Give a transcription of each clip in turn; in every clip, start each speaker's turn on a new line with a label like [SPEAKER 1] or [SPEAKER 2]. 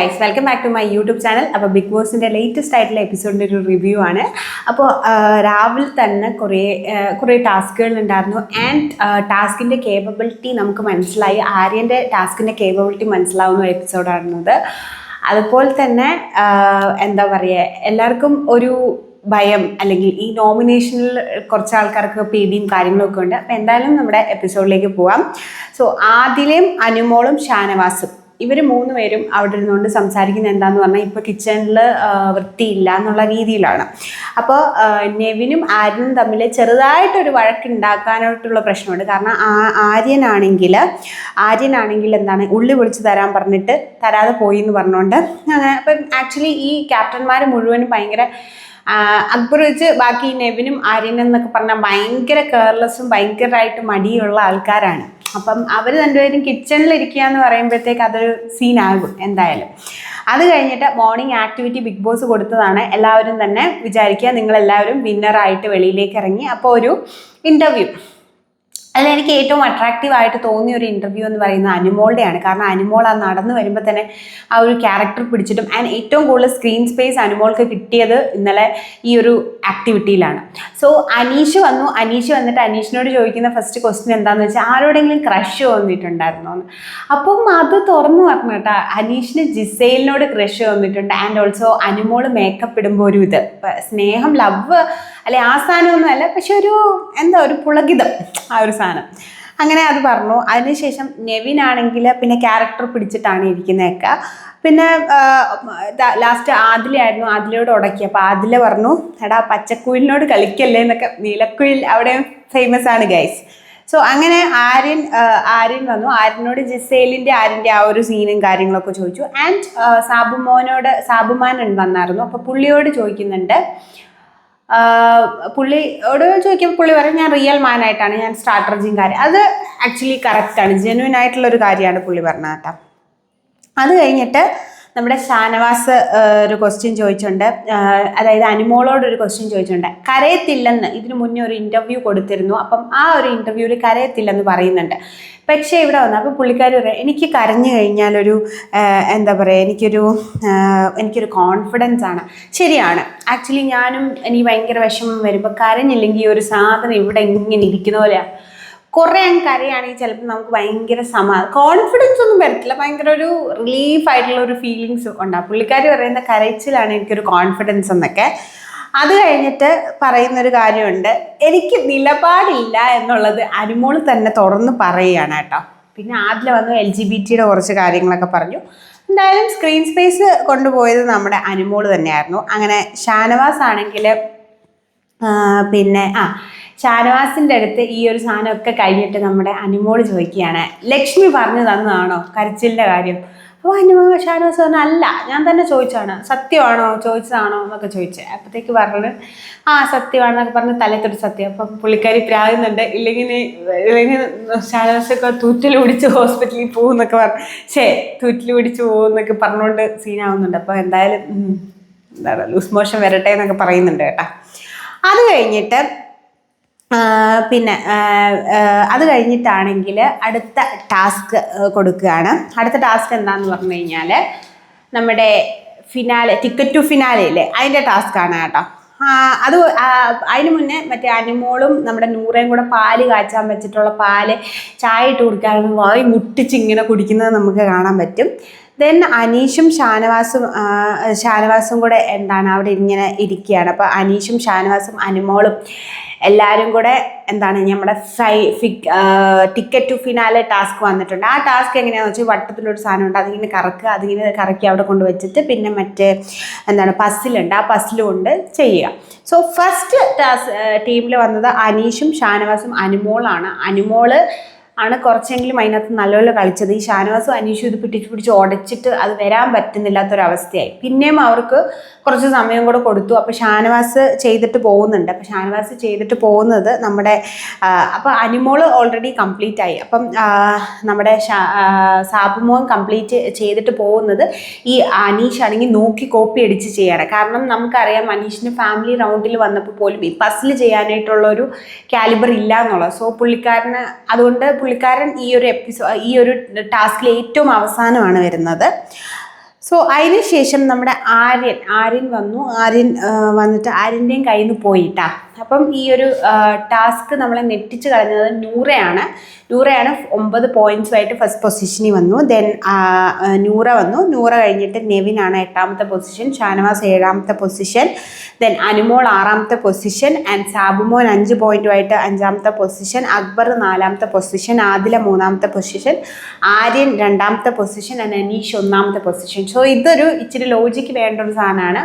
[SPEAKER 1] Guys welcome back to my YouTube channel അപ്പോൾ big ബോസിന്റെ latest ആയിട്ടുള്ള എപ്പിസോഡിന്റെ ഒരു റിവ്യൂ ആണ്. അപ്പോൾ രാവിലെ തന്നെ കുറേ കുറേ ടാസ്കുകൾ ഉണ്ടായിരുന്നു. ആൻഡ് ടാസ്കിന്റെ കേപ്പബിലിറ്റി നമുക്ക് മനസ്സിലായി. ആര്യന്റെ ടാസ്കിന്റെ കേപ്പബിലിറ്റി മനസ്സിലാവുന്ന ഒരു എപ്പിസോഡായിരുന്നത് അതുപോലെ തന്നെ എന്താ പറയുക എല്ലാവർക്കും ഒരു ഭയം അല്ലെങ്കിൽ ഈ നോമിനേഷനിൽ കുറച്ച് ആൾക്കാർക്ക് പേടിയും കാര്യങ്ങളൊക്കെ ഉണ്ട്. അപ്പോൾ എന്തായാലും നമ്മുടെ എപ്പിസോഡിലേക്ക് പോവാം. സോ ആദിലയും അനുമോളും ഷാനവാസും. ഇവർ മൂന്ന് പേരും അവിടെ ഇരുന്നുകൊണ്ട് സംസാരിക്കുന്നത് എന്താന്ന് പറഞ്ഞാൽ ഇപ്പോൾ കിച്ചണിൽ വൃത്തിയില്ല എന്നുള്ള രീതിയിലാണ്. അപ്പോൾ നെവിനും ആര്യനും തമ്മിൽ ചെറുതായിട്ടൊരു വഴക്കുണ്ടാക്കാനായിട്ടുള്ള പ്രശ്നമുണ്ട്. കാരണം ആര്യനാണെങ്കിൽ ആര്യനാണെങ്കിൽ എന്താണ് ഉള്ളി വിളിച്ച് തരാൻ പറഞ്ഞിട്ട് തരാതെ പോയി എന്ന് പറഞ്ഞുകൊണ്ട് അങ്ങനെ അപ്പം ആക്ച്വലി ഈ ക്യാപ്റ്റന്മാർ മുഴുവനും ഭയങ്കര അക്ബർ വെച്ച് ബാക്കി നെവിനും ആര്യനും എന്നൊക്കെ പറഞ്ഞാൽ ഭയങ്കര കെയർലെസ്സും ഭയങ്കരമായിട്ട് മടിയുള്ള ആൾക്കാരാണ്. അപ്പം അവർ രണ്ടുപേരും കിച്ചണിൽ ഇരിക്കുക എന്ന് പറയുമ്പോഴത്തേക്ക് അതൊരു സീനാകും എന്തായാലും. അത് കഴിഞ്ഞിട്ട് മോർണിംഗ് ആക്ടിവിറ്റി ബിഗ് ബോസ് കൊടുത്തതാണ്. എല്ലാവരും തന്നെ വിചാരിക്കുക നിങ്ങളെല്ലാവരും വിന്നറായിട്ട് വെളിയിലേക്ക് ഇറങ്ങി. അപ്പോൾ ഒരു ഇന്റർവ്യൂ അതിൽ എനിക്ക് ഏറ്റവും അട്രാക്റ്റീവ് ആയിട്ട് തോന്നിയ ഒരു ഇന്റർവ്യൂ എന്ന് പറയുന്നത് അനുമോളുടെയാണ്. കാരണം അനുമോൾ ആ നടന്നു വരുമ്പോൾ തന്നെ ആ ഒരു ക്യാരക്ടർ പിടിച്ചിട്ടും ആൻഡ് ഏറ്റവും കൂടുതൽ സ്ക്രീൻ സ്പേസ് അനുമോൾക്ക് കിട്ടിയത് ഇന്നലെ ഈ ഒരു ആക്ടിവിറ്റിയിലാണ് സോ അനീഷ് വന്നു. അനീഷ് വന്നിട്ട് അനീഷിനോട് ചോദിക്കുന്ന ഫസ്റ്റ് ക്വസ്റ്റ്യൻ എന്താണെന്ന് വെച്ചാൽ ആരോടെങ്കിലും ക്രഷ് വന്നിട്ടുണ്ടായിരുന്നോ? എന്ന്. അപ്പം അത് തുറന്നു പറഞ്ഞു കേട്ടോ. അനീഷിന് ജിസൈലിനോട് ക്രഷ് വന്നിട്ടുണ്ട്. ആൻഡ് ഓൾസോ അനുമോൾ മേക്കപ്പ് ഇടുമ്പോൾ ഒരു ഇത്. സ്നേഹം ലവ് അല്ലെ ആ സാധനമൊന്നും അല്ല പക്ഷെ ഒരു എന്താ ഒരു പുളകിതം ആ ഒരു സാധനം. അങ്ങനെ അത് പറഞ്ഞു. അതിനുശേഷം നെവിൻ ആണെങ്കിൽ പിന്നെ ക്യാരക്ടർ പിടിച്ചിട്ടാണ് ഇരിക്കുന്നതൊക്കെ. പിന്നെ ലാസ്റ്റ് ആദിലയായിരുന്നു ആദിലയോട് ഉടക്കി അപ്പോൾ ആദില പറഞ്ഞു എടാ പച്ചക്കുയിലിനോട് കളിക്കല്ലേ എന്നൊക്കെ നീലക്കുയിൽ അവിടെ ഫേമസ് ആണ് ഗൈസ് സോ അങ്ങനെ ആര്യൻ ആര്യൻ വന്നു. ആര്യനോട് ജിസേലിന്റെ ആര്യന്റെ ആ ഒരു സീനും കാര്യങ്ങളൊക്കെ ചോദിച്ചു. ആൻഡ് സാബുമോനോട് സാബുമാൻ വന്നായിരുന്നു. അപ്പോൾ പുള്ളിയോട് ചോദിക്കുന്നുണ്ട് പുള്ളിയോട് ചോദിക്കുമ്പോൾ പുള്ളി പറയും ഞാൻ റിയൽ മാൻ ആയിട്ടാണ് ഞാൻ സ്ട്രാറ്റജിയും കാര്യം അത് ആക്ച്വലി കറക്റ്റാണ് ജെന്വിൻ ആയിട്ടുള്ള ഒരു കാര്യമാണ് പുള്ളി പറഞ്ഞത് കേട്ടോ. അത് കഴിഞ്ഞിട്ട് നമ്മുടെ ഷാനവാസ് ഒരു ക്വസ്റ്റ്യൻ ചോദിച്ചിട്ടുണ്ട്. അതായത് അനുമോളോട് ഒരു ക്വസ്റ്റ്യൻ ചോദിച്ചിട്ടുണ്ട്. കരയത്തില്ലെന്ന് ഇതിനു മുന്നേ ഒരു ഇന്റർവ്യൂ കൊടുത്തിരുന്നു. അപ്പം ആ ഒരു ഇന്റർവ്യൂവിൽ കരയത്തില്ലെന്ന് പറയുന്നുണ്ട്. പക്ഷേ ഇവിടെ വന്നു. അപ്പോൾ പുള്ളിക്കാർ പറയാം എനിക്ക് കരഞ്ഞു കഴിഞ്ഞാലൊരു എന്താ പറയുക എനിക്കൊരു എനിക്കൊരു കോൺഫിഡൻസ് ആണ്. ശരിയാണ്. ആക്ച്വലി ഞാനും എനിക്ക് ഭയങ്കര വിഷമം വരുമ്പോൾ കരഞ്ഞില്ലെങ്കിൽ ഒരു സാധനം ഇവിടെ ഇങ്ങനെ ഇരിക്കുന്ന പോലെയാണ് കുറേ അങ്ങ് കരയാണെങ്കിൽ ചിലപ്പോൾ നമുക്ക് ഭയങ്കര സമാ കോൺഫിഡൻസ് ഒന്നും വരത്തില്ല. ഭയങ്കര ഒരു റിലീഫ് ആയിട്ടുള്ള ഒരു ഫീലിങ്സ് ഉണ്ടാകും പുള്ളിക്കാരി പറയുന്ന കരച്ചിലാണ് എനിക്കൊരു കോൺഫിഡൻസ് എന്നൊക്കെ. അത് കഴിഞ്ഞിട്ട് പറയുന്നൊരു കാര്യമുണ്ട്. എനിക്ക് നിലപാടില്ല എന്നുള്ളത് അനുമോൾ തന്നെ തുറന്ന് പറയുകയാണ് കേട്ടോ. പിന്നെ ആദ്യം വന്നു എൽ ജി ബി ടിയുടെ കുറച്ച് കാര്യങ്ങളൊക്കെ പറഞ്ഞു. എന്തായാലും സ്ക്രീൻ സ്പേസ് കൊണ്ടുപോയത് നമ്മുടെ അനുമോൾ തന്നെയായിരുന്നു. അങ്ങനെ ഷാനവാസ് ആണെങ്കിൽ പിന്നെ ആ ഷാനവാസിന്റെ അടുത്ത് ഈ ഒരു സാധനമൊക്കെ കഴിഞ്ഞിട്ട് നമ്മുടെ അനുമോൾ ചോദിക്കുകയാണ്. ലക്ഷ്മി പറഞ്ഞു തന്നതാണോ? കരച്ചിലിന്റെ കാര്യം. അപ്പോൾ അനുമോ ഷാനവാസ് പറഞ്ഞു അല്ല ഞാൻ തന്നെ ചോദിച്ചാണ് സത്യമാണോ? ചോദിച്ചതാണോ? എന്നൊക്കെ ചോദിച്ചത് അപ്പോഴത്തേക്ക് പറഞ്ഞു ആ സത്യമാണെന്നൊക്കെ പറഞ്ഞ് തലത്തൊരു സത്യം. അപ്പം പുള്ളിക്കാരി പ്രാകുന്നുണ്ട്. ഇല്ലെങ്കിൽ ഇല്ലെങ്കിൽ ഷാനവാസൊക്കെ തൂറ്റിൽ പിടിച്ച് ഹോസ്പിറ്റലിൽ പോകുന്നൊക്കെ പറഞ്ഞു ശേ തൂറ്റിൽ പിടിച്ച് പോകുന്നൊക്കെ പറഞ്ഞുകൊണ്ട് സീനാവുന്നുണ്ട്. അപ്പോൾ എന്തായാലും എന്താ എന്താണ് ലൂസ് മോഷൻ വരട്ടെ എന്നൊക്കെ പറയുന്നുണ്ട് കേട്ടോ. അത് കഴിഞ്ഞിട്ട് പിന്നെ അത് കഴിഞ്ഞിട്ടാണെങ്കിൽ അടുത്ത ടാസ്ക് കൊടുക്കുകയാണ്. അടുത്ത ടാസ്ക് എന്താന്ന് പറഞ്ഞു കഴിഞ്ഞാൽ നമ്മുടെ ഫിനാലെ ടിക്കറ്റ് ടു ഫിനാലെ ഇല്ലേ? അതിന്റെ ടാസ്ക്കാണ് കേട്ടോ. അത് അതിന് മുന്നേ മറ്റേ അനുമോളും നമ്മുടെ നൂറേയും കൂടെ പാൽ കാച്ചാൻ വെച്ചിട്ടുള്ള പാൽ ചായ ഇട്ട് കുടിക്കാൻ വായി മുട്ടിച്ച് ഇങ്ങനെ കുടിക്കുന്നത് നമുക്ക് കാണാൻ പറ്റും. ദെൻ അനീഷും ഷാനവാസും ഷാനവാസും കൂടെ എന്താണ് അവിടെ ഇങ്ങനെ ഇരിക്കുകയാണ്. അപ്പോൾ അനീഷും ഷാനവാസും അനുമോളും എല്ലാവരും കൂടെ എന്താണ് നമ്മുടെ ഫൈ ഫിക് ടിക്കറ്റ് ടു ഫിനാലെ ടാസ്ക് വന്നിട്ടുണ്ട്. ആ ടാസ്ക് എങ്ങനെയാണെന്ന് വെച്ചാൽ വട്ടത്തിലൊരു സാധനം ഉണ്ട് അതിങ്ങനെ കറക്കുക അതിങ്ങനെ കറക്കി അവിടെ കൊണ്ട് വെച്ചിട്ട് പിന്നെ മറ്റേ എന്താണ് പസ്സിലുണ്ട്. ആ പസ്സിൽ കൊണ്ട് ചെയ്യുക. സോ ഫസ്റ്റ് ടാസ് ടീമിൽ വന്നത് അനീഷും ഷാനവാസും അനുമോളാണ്. അനുമോൾ ആണ് കുറച്ചെങ്കിലും അതിനകത്ത് നല്ലപോലെ കളിച്ചത്. ഈ ഷാനവാസും അനീഷും ഇത് പിടിച്ച് പിടിച്ച് ഉടച്ചിട്ട് അത് വരാൻ പറ്റുന്നില്ലാത്തൊരവസ്ഥയായി. പിന്നെയും അവർക്ക് കുറച്ച് സമയം കൂടെ കൊടുത്തു. അപ്പോൾ ഷാനവാസ് ചെയ്തിട്ട് പോകുന്നുണ്ട്. അപ്പോൾ ഷാനവാസ് ചെയ്തിട്ട് പോകുന്നത് നമ്മുടെ അപ്പോൾ അനിമോൾ ഓൾറെഡി കംപ്ലീറ്റ് ആയി. അപ്പം നമ്മുടെ സാബുമോൻ കംപ്ലീറ്റ് ചെയ്തിട്ട് പോകുന്നത് ഈ അനീഷ് ആണെങ്കിൽ നോക്കി കോപ്പി അടിച്ച് ചെയ്യാണ്. കാരണം നമുക്കറിയാം അനീഷിന് ഫാമിലി റൗണ്ടിൽ വന്നപ്പോൾ പോലും ഈ പസിൽ ചെയ്യാനായിട്ടുള്ള ഒരു കാലിബർ ഇല്ല എന്നുള്ളത്. സോ പുള്ളിക്കാരന് അതുകൊണ്ട് പുള്ളിക്കാരൻ ഈ ഒരു എപ്പിസോഡ് ഈ ഒരു ടാസ്കിൽ ഏറ്റവും അവസാനമാണ് വരുന്നത്. സോ അതിന് ശേഷം നമ്മുടെ ആര്യൻ ആര്യൻ വന്നു. ആര്യൻ വന്നിട്ട് ആര്യന്റെയും കയ്യിൽ നിന്ന് പോയിട്ടാ. അപ്പം ഈ ഒരു ടാസ്ക് നമ്മളെ നെറ്റിച്ച് കളഞ്ഞത് നൂറയാണ്. നൂറയാണ്. ഒമ്പത് പോയിന്റ്സുമായിട്ട് ഫസ്റ്റ് പൊസിഷനിൽ വന്നു. ദെൻ നൂറ വന്നു. നൂറ കഴിഞ്ഞിട്ട് നെവിനാണ് എട്ടാമത്തെ പൊസിഷൻ ഷാനവാസ് ഏഴാമത്തെ പൊസിഷൻ ദെൻ അനുമോൾ ആറാമത്തെ പൊസിഷൻ ആൻഡ് സാബുമോൻ അഞ്ച് പോയിന്റുമായിട്ട് അഞ്ചാമത്തെ പൊസിഷൻ അക്ബർ നാലാമത്തെ പൊസിഷൻ ആദില മൂന്നാമത്തെ പൊസിഷൻ ആര്യൻ രണ്ടാമത്തെ പൊസിഷൻ ആൻഡ് അനീഷ് ഒന്നാമത്തെ പൊസിഷൻ സോ ഇതൊരു ഇച്ചിരി ലോജിക്ക് വേണ്ട ഒരു സാധനമാണ്.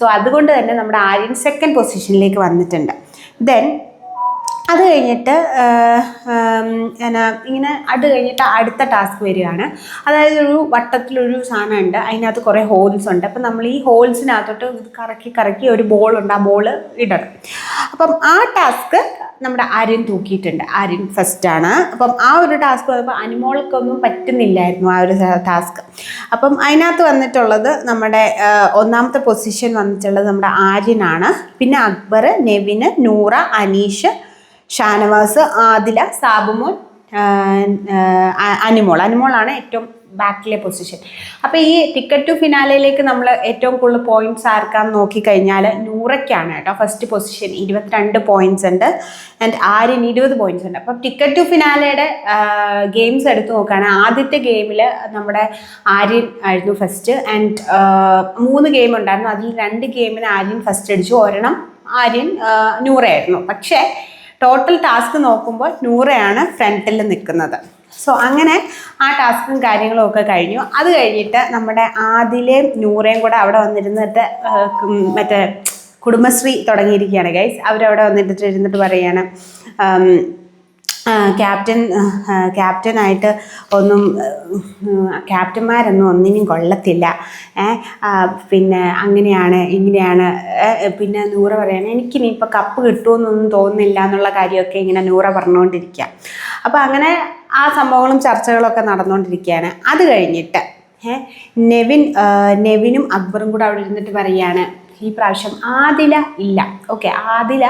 [SPEAKER 1] സോ അതുകൊണ്ട് തന്നെ നമ്മുടെ ആര്യൻ സെക്കൻഡ് പൊസിഷനിലേക്ക് വന്നിട്ടുണ്ട്. ദെൻ അത് കഴിഞ്ഞിട്ട് എന്നാ ഇങ്ങനെ അത് കഴിഞ്ഞിട്ട് അടുത്ത ടാസ്ക് വരികയാണ്. അതായത് ഒരു വട്ടത്തിലൊരു സാധനം ഉണ്ട് അതിനകത്ത് കുറേ ഹോൾസ് ഉണ്ട്. അപ്പം നമ്മൾ ഈ ഹോൾസിനകത്തോട്ട് കറക്കി കറക്കി ഒരു ബോൾ ഉണ്ട് ആ ബോൾ ഇടണം. അപ്പം ആ ടാസ്ക് നമ്മുടെ ആര്യൻ തൂക്കിയിട്ടുണ്ട്. ആര്യൻ ഫസ്റ്റാണ് അപ്പം ആ ഒരു ടാസ്ക് വന്നപ്പോൾ അനിമോൾക്കൊന്നും പറ്റുന്നില്ലായിരുന്നു ആ ഒരു ടാസ്ക്. അപ്പം അതിനകത്ത് വന്നിട്ടുള്ളത് നമ്മുടെ ഒന്നാമത്തെ പൊസിഷൻ വന്നിട്ടുള്ളത് നമ്മുടെ ആര്യനാണ്. പിന്നെ അക്ബർ നെവിന് നൂറ അനീഷ് ഷാനവാസ് ആദില സാബുമോൻ അനുമോൾ. അനുമോളാണ് ഏറ്റവും ബാക്കിലെ പൊസിഷൻ അപ്പോൾ ഈ ടിക്കറ്റ് ടു ഫിനാലയിലേക്ക് നമ്മൾ ഏറ്റവും കൂടുതൽ പോയിന്റ്സ് ആർക്കാന്ന് നോക്കിക്കഴിഞ്ഞാൽ നൂറയ്ക്കാണ് കേട്ടോ ഫസ്റ്റ് പൊസിഷൻ ഇരുപത്തിരണ്ട് പോയിന്റ്സ് ഉണ്ട്. ആൻഡ് ആര്യൻ ഇരുപത് പോയിന്റ്സ് ഉണ്ട്. അപ്പം ടിക്കറ്റ് ടു ഫിനാലയുടെ ഗെയിംസ് എടുത്ത് നോക്കുകയാണെങ്കിൽ ആദ്യത്തെ ഗെയിമിൽ നമ്മുടെ ആര്യൻ ആയിരുന്നു ഫസ്റ്റ് ആൻഡ് മൂന്ന് ഗെയിം ഉണ്ടായിരുന്നു. അതിൽ രണ്ട് ഗെയിമിന് ആര്യൻ ഫസ്റ്റ് അടിച്ചു. ഒരെണ്ണം ആര്യൻ നൂറയായിരുന്നു. പക്ഷേ ടോട്ടൽ ടാസ്ക് നോക്കുമ്പോൾ നൂറയാണ് ഫ്രണ്ടിൽ നിൽക്കുന്നത്. സോ അങ്ങനെ ആ ടാസ്കും കാര്യങ്ങളും ഒക്കെ കഴിഞ്ഞു. അത് കഴിഞ്ഞിട്ട് നമ്മുടെ ആദിലേയും നൂറയും കൂടെ അവിടെ വന്നിരുന്നിട്ട് മറ്റേ കുടുംബശ്രീ തുടങ്ങിയിരിക്കുകയാണ് ഗൈസ് അവരവിടെ വന്നിട്ട് ഇരുന്നിട്ട് ആ, ക്യാപ്റ്റൻ ക്യാപ്റ്റനായിട്ട് ഒന്നും ക്യാപ്റ്റന്മാരൊന്നും ഒന്നിനും കൊള്ളത്തില്ല. പിന്നെ അങ്ങനെയാണ് ഇങ്ങനെയാണ്. പിന്നെ നൂറ പറയാണ് എനിക്കിനി ഇപ്പോൾ കപ്പ് കിട്ടുമെന്നൊന്നും തോന്നുന്നില്ല എന്നുള്ള കാര്യമൊക്കെ ഇങ്ങനെ നൂറ പറഞ്ഞുകൊണ്ടിരിക്കുക അപ്പോൾ അങ്ങനെ ആ സംഭവങ്ങളും ചർച്ചകളൊക്കെ നടന്നുകൊണ്ടിരിക്കുകയാണ് അത് കഴിഞ്ഞിട്ട് നെവിൻ നെവിനും അക്ബറും കൂടെ അവിടെ ഇരുന്നിട്ട് പറയാണ് ഈ പ്രാവശ്യം ആദില ഇല്ല. ഓക്കെ ആദില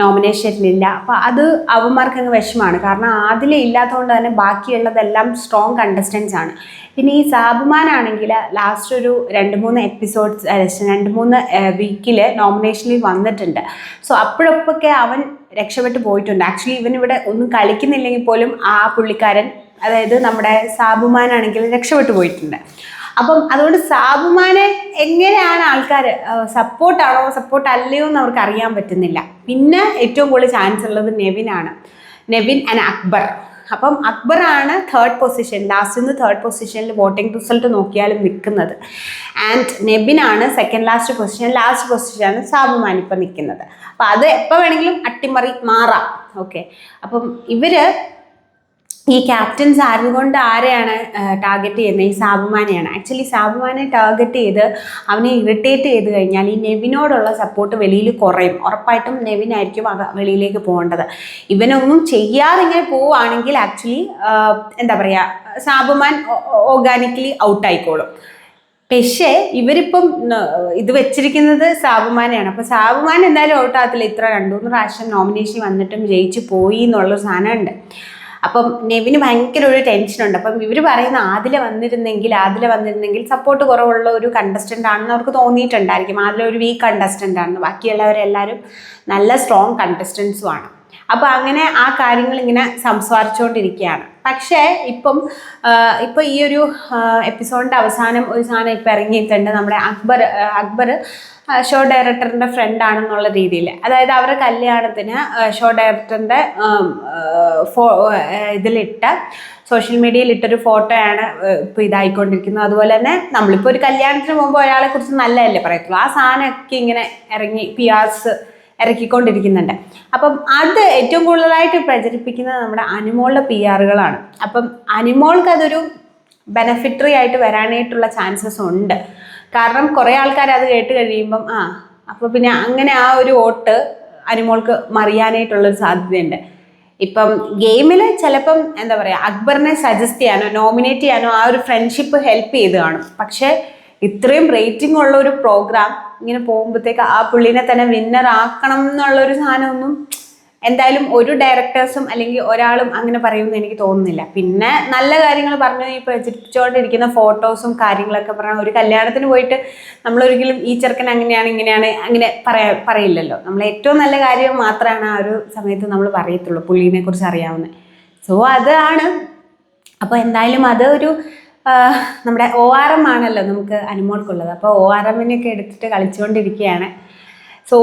[SPEAKER 1] നോമിനേഷനിലില്ല അപ്പോൾ അത് അവന്മാർക്ക് അങ്ങ് വിഷമാണ്. കാരണം ആദില ഇല്ലാത്തതുകൊണ്ട് തന്നെ ബാക്കിയുള്ളതെല്ലാം സ്ട്രോങ് കണ്ടസ്റ്റൻസ് ആണ്. പിന്നെ ഈ സാബുമാനാണെങ്കിൽ ലാസ്റ്റ് ഒരു രണ്ട് മൂന്ന് എപ്പിസോഡ്സ് രണ്ട് മൂന്ന് വീക്കിൽ നോമിനേഷനിൽ വന്നിട്ടുണ്ട്. സോ അപ്പോഴൊക്കെ അവൻ രക്ഷപ്പെട്ടു പോയിട്ടുണ്ട്. ആക്ച്വലി ഇവൻ ഇവിടെ ഒന്നും കളിക്കുന്നില്ലെങ്കിൽ പോലും ആ പുള്ളിക്കാരൻ അതായത് നമ്മുടെ സാബുമാനാണെങ്കിൽ രക്ഷപ്പെട്ടു പോയിട്ടുണ്ട്. അപ്പം അതുകൊണ്ട് സാബുമാനെ എങ്ങനെയാണ് ആൾക്കാർ സപ്പോർട്ടാണോ സപ്പോർട്ട് അല്ലയോ എന്ന് അവർക്ക് അറിയാൻ പറ്റുന്നില്ല. പിന്നെ ഏറ്റവും കൂടുതൽ ചാൻസ് ഉള്ളത് നെവിനാണ്. നെവിൻ ആൻഡ് അക്ബർ. അപ്പം അക്ബറാണ് തേർഡ് പൊസിഷൻ ലാസ്റ്റ് നിന്ന് തേർഡ് പൊസിഷനിൽ വോട്ടിംഗ് റിസൾട്ട് നോക്കിയാലും നിൽക്കുന്നത്. ആൻഡ് നെബിനാണ് സെക്കൻഡ് ലാസ്റ്റ് പൊസിഷൻ ലാസ്റ്റ് പൊസിഷനാണ് സാബുമാൻ ഇപ്പം നിൽക്കുന്നത്. അപ്പം അത് എപ്പോൾ വേണമെങ്കിലും അട്ടിമറി മാറാം. ഓക്കെ അപ്പം ഇവർ ഈ ക്യാപ്റ്റൻസ് ആരുകൊണ്ട് ആരെയാണ് ടാർഗറ്റ് ചെയ്യുന്നത്? ഈ സാബുമാനെയാണ്. ആക്ച്വലി സാബുമാനെ ടാർഗറ്റ് ചെയ്ത് അവനെ ഇറിറ്റേറ്റ് ചെയ്ത് കഴിഞ്ഞാൽ ഈ നെവിനോടുള്ള സപ്പോർട്ട് വെളിയിൽ കുറയും. ഉറപ്പായിട്ടും നെവിനായിരിക്കും വെളിയിലേക്ക് പോകേണ്ടത്. ഇവനൊന്നും ചെയ്യാതെ ഇങ്ങനെ പോവുകയാണെങ്കിൽ ആക്ച്വലി എന്താ പറയുക സാബുമാൻ ഓർഗാനിക്കലി ഔട്ടായിക്കോളും പക്ഷേ ഇവരിപ്പം ഇത് വെച്ചിരിക്കുന്നത് സാബുമാനെയാണ്. അപ്പോൾ സാബുമാൻ എന്തായാലും ഔട്ടാകത്തില്ല ഇത്ര രണ്ടു മൂന്ന് പ്രാവശ്യം നോമിനേഷൻ വന്നിട്ടും ജയിച്ചു പോയി എന്നുള്ളൊരു സാധനമുണ്ട്. അപ്പം നെവിന് ഭയങ്കര ഒരു ടെൻഷനുണ്ട് അപ്പം ഇവർ പറയുന്ന ആദില വന്നിരുന്നെങ്കിൽ ആദില വന്നിരുന്നെങ്കിൽ സപ്പോർട്ട് കുറവുള്ള ഒരു കണ്ടസ്റ്റന്റ് ആണെന്ന് അവർക്ക് തോന്നിയിട്ടുണ്ടായിരിക്കും. ആദില ഒരു വീക്ക് കണ്ടസ്റ്റന്റ് ആണെന്ന്. ബാക്കിയുള്ളവരെല്ലാവരും നല്ല സ്ട്രോങ് കണ്ടസ്റ്റൻസും ആണ്. അപ്പോൾ അങ്ങനെ ആ കാര്യങ്ങൾ ഇങ്ങനെ സംസാരിച്ചുകൊണ്ടിരിക്കുകയാണ് പക്ഷേ ഇപ്പം ഇപ്പോൾ ഈ ഒരു എപ്പിസോഡിന്റെ അവസാനം ഒരു സാധനം ഇപ്പം ഇറങ്ങിയിട്ടുണ്ട്. നമ്മുടെ അക്ബർ അക്ബർ ഷോ ഡയറക്ടറിന്റെ ഫ്രണ്ട് ആണെന്നുള്ള രീതിയിൽ. അതായത് അവരുടെ കല്യാണത്തിന് ഷോ ഡയറക്ടറിന്റെ ഫോ ഇതിലിട്ട സോഷ്യൽ മീഡിയയിൽ ഇട്ടൊരു ഫോട്ടോയാണ് ഇപ്പോൾ ഇതായിക്കൊണ്ടിരിക്കുന്നത്. അതുപോലെ തന്നെ നമ്മളിപ്പോൾ ഒരു കല്യാണത്തിന് പോകുമ്പോൾ ഒരാളെ കുറിച്ച് നല്ലതല്ലേ പറയത്തുള്ളൂ. ആ സാധനമൊക്കെ ഇങ്ങനെ ഇറങ്ങി പി ആർസ് ഇറക്കിക്കൊണ്ടിരിക്കുന്നുണ്ട്. അപ്പം അത് ഏറ്റവും കൂടുതലായിട്ട് പ്രചരിപ്പിക്കുന്നത് നമ്മുടെ അനിമോളുടെ പി ആറുകളാണ് അപ്പം അനിമോൾക്ക് അതൊരു ബെനഫിറ്ററി ആയിട്ട് വരാനായിട്ടുള്ള ചാൻസസ് ഉണ്ട്. കാരണം കുറേ ആൾക്കാർ അത് കേട്ട് കഴിയുമ്പം ആ അപ്പോൾ പിന്നെ അങ്ങനെ ആ ഒരു വോട്ട് അനിമോൾക്ക് മറിയാനായിട്ടുള്ളൊരു സാധ്യതയുണ്ട്. ഇപ്പം ഗെയിമിൽ ചിലപ്പം എന്താ പറയുക അക്ബറിനെ സജസ്റ്റ് ചെയ്യാനോ നോമിനേറ്റ് ചെയ്യാനോ ആ ഒരു ഫ്രണ്ട്ഷിപ്പ് ഹെൽപ്പ് ചെയ്ത് കാണും. പക്ഷേ ഇത്രയും റേറ്റിംഗ് ഉള്ള ഒരു പ്രോഗ്രാം ഇങ്ങനെ പോകുമ്പോഴത്തേക്ക് ആ പുള്ളിനെ തന്നെ വിന്നർ ആക്കണം എന്നുള്ള ഒരു സാധനമൊന്നും എന്തായാലും ഒരു ഡയറക്ടേഴ്സും അല്ലെങ്കിൽ ഒരാളും അങ്ങനെ പറയുമെന്ന് എനിക്ക് തോന്നുന്നില്ല. പിന്നെ നല്ല കാര്യങ്ങൾ പറഞ്ഞു ഈ പ്രചരിപ്പിച്ചുകൊണ്ടിരിക്കുന്ന ഫോട്ടോസും കാര്യങ്ങളൊക്കെ പറഞ്ഞാൽ ഒരു കല്യാണത്തിന് പോയിട്ട് നമ്മളൊരിക്കലും ഈ ചെറുക്കൻ അങ്ങനെയാണ് ഇങ്ങനെയാണ് അങ്ങനെ പറയാ പറയില്ലല്ലോ. നമ്മൾ ഏറ്റവും നല്ല കാര്യം മാത്രമാണ് ആ ഒരു സമയത്ത് നമ്മൾ പറയത്തുള്ളൂ പുള്ളീനെ കുറിച്ച് അറിയാവുന്നത്. സോ അതാണ്. അപ്പോൾ എന്തായാലും അത് ഒരു നമ്മുടെ ഒ ആർ എം ആണല്ലോ നമുക്ക് അനുമോൾക്കുള്ളത്. അപ്പോൾ ഒ ആർ എമ്മിനൊക്കെ എടുത്തിട്ട് കളിച്ചുകൊണ്ടിരിക്കുകയാണ്. സോ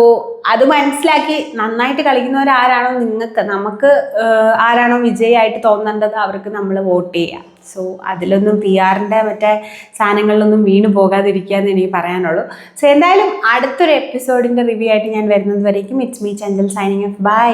[SPEAKER 1] അത് മനസ്സിലാക്കി നന്നായിട്ട് കളിക്കുന്നവർ ആരാണോ നിങ്ങൾക്ക് നമുക്ക് ആരാണോ വിജയമായിട്ട് തോന്നേണ്ടത് അവർക്ക് നമ്മൾ വോട്ട് ചെയ്യാം. സോ അതിലൊന്നും പി ആറിന്റെ മറ്റേ സാധനങ്ങളിലൊന്നും വീണു പോകാതിരിക്കുക എന്ന് എനിക്ക് പറയാനുള്ളൂ. സോ എന്തായാലും അടുത്തൊരു എപ്പിസോഡിന്റെ റിവ്യൂ ആയിട്ട് ഞാൻ വരുന്നത് വരേക്കും. It's me Chanchal signing off bye